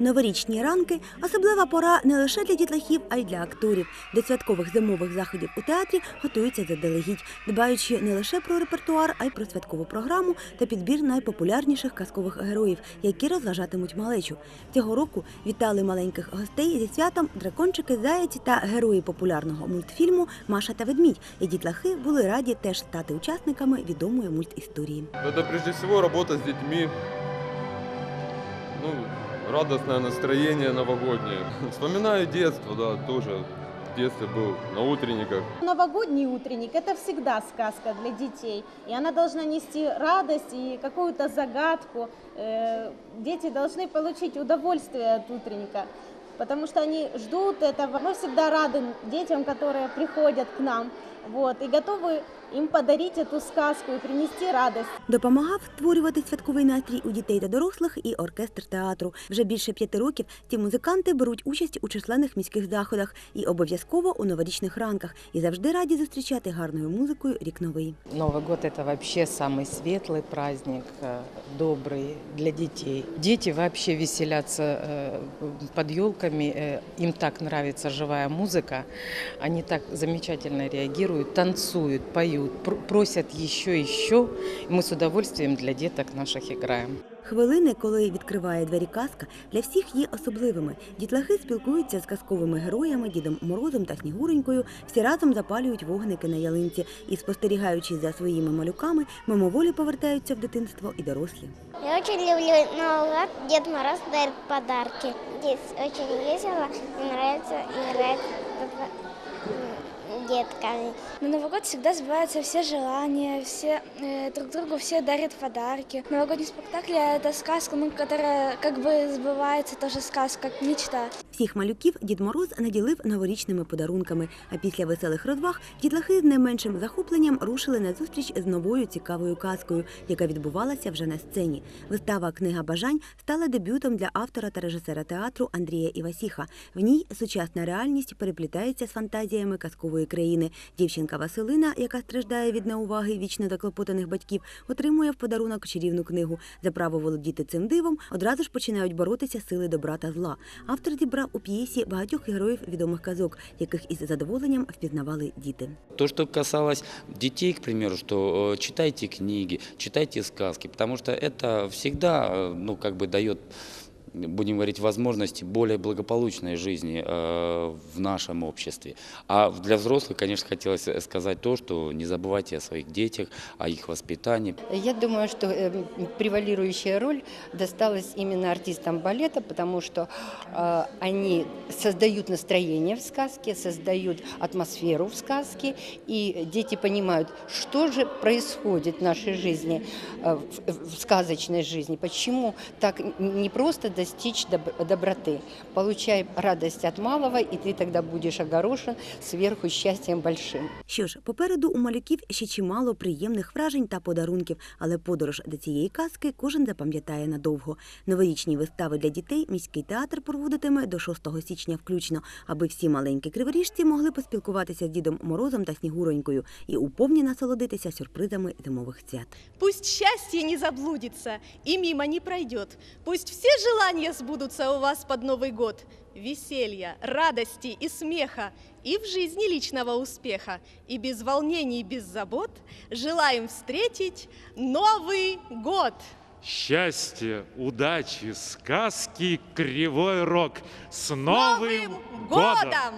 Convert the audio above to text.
Новорічні ранки особлива пора не лише для дітлахів, а й для акторів. До святкових зимових заходів у театрі готуються заздалегідь, дбаючи не лише про репертуар, а й про святкову програму та підбір найпопулярніших казкових героїв, які розважатимуть малечу. Цього року вітали маленьких гостей зі святом дракончики, заяці та герої популярного мультфільму Маша та ведмідь. І дітлахи були раді теж стати учасниками відомої мультісторії. Это прежде всего работа с детьми. Ну, радостное настроение новогоднее. Вспоминаю детство, да, тоже в детстве был на утренниках. Новогодний утренник – это всегда сказка для детей, и она должна нести радость и какую-то загадку. Э, Дети должны получить удовольствие от утренника, потому что они ждут этого. Мы всегда рады детям, которые приходят к нам, вот, и готовы им подарить эту сказку и принести радость. Допомагав створювати святковий настрій у дітей та дорослих і оркестр театру. Вже більше п'яти років ці музиканти беруть участь у численних міських заходах і обов'язково у новорічних ранках і завжди раді зустрічати гарною музикою рік новий. Новый год это вообще самый светлый праздник, э, добрый для детей. Дети вообще веселятся э, под елками, э, им так нравится живая музыка, они так замечательно реагируют, танцуют, поют, пр- просят еще, еще. И мы с удовольствием для деток наших играем. Хвилини, коли відкриває двері казка, для всіх є особливими. Дітлахи спілкуються з казковими героями, Дідом Морозом та Снігуренькою. Всі разом запалюють вогники на ялинці і, спостерігаючи за своїми малюками, мимоволі повертаються в дитинство і дорослі. Я очень люблю Новый год. Дед Мороз дарит подарки. Здесь очень весело. Мне нравится играть с детками. На Новый год всегда сбываются все желания, все э, друг другу все дарят подарки. Новогодний спектакль – это сказка, ну, которая как бы сбывается, тоже сказка, как мечта. Всіх малюків Дід Мороз наділив новорічними подарунками. А після веселих розваг дітлахи з не меншим захопленням рушили на зустріч з новою цікавою казкою, яка відбувалася вже на сцені. Вистава Книга бажань стала дебютом для автора та режисера театру Андрія Івасіха. В ній сучасна реальність переплітається з фантазіями казкової країни. Дівчинка Василина, яка страждає від неуваги вічно заклопотаних батьків, отримує в подарунок чарівну книгу. За право володіти цим дивом одразу ж починають боротися сили добра та зла. Автор зібрав у п'єсі багатьох героїв відомих казок, яких із задоволенням впізнавали діти. То, что касалось детей, к примеру, что э, читайте книги, читайте сказки, потому что это всегда, э, ну, как бы дает, будем говорить, возможности более благополучной жизни э, в нашем обществе. А для взрослых, конечно, хотелось э, сказать то, что не забывайте о своих детях, о их воспитании. Я думаю, что э, превалирующая роль досталась именно артистам балета, потому что они создают настроение в сказке, создают атмосферу в сказке, и дети понимают, что же происходит в нашей жизни, в, сказочной жизни, почему так не просто достичь доб- доброты. Получай радость от малого, и ты тогда будешь огорошен сверху счастьем большим. Що ж, попереду у малюків ще чимало приємних вражень та подарунків, але подорож до цієї казки кожен запам'ятає надовго. Новорічні вистави для дітей міський театр проводитиме до 6 січня включно, аби всі маленькі криворіжці могли поспілкуватися з Дідом Морозом та Снігуронькою і уповні насолодитися сюрпризами зимових свят. Пусть счастье не заблудится и мимо не пройдет. Пусть все желания сбудутся у вас под Новый год. Веселья, радости и смеха, и в жизни личного успеха, и без волнений, без забот желаем встретить Новый год! Счастья, удачи, сказки, кривой рок. С Новым, Новым годом!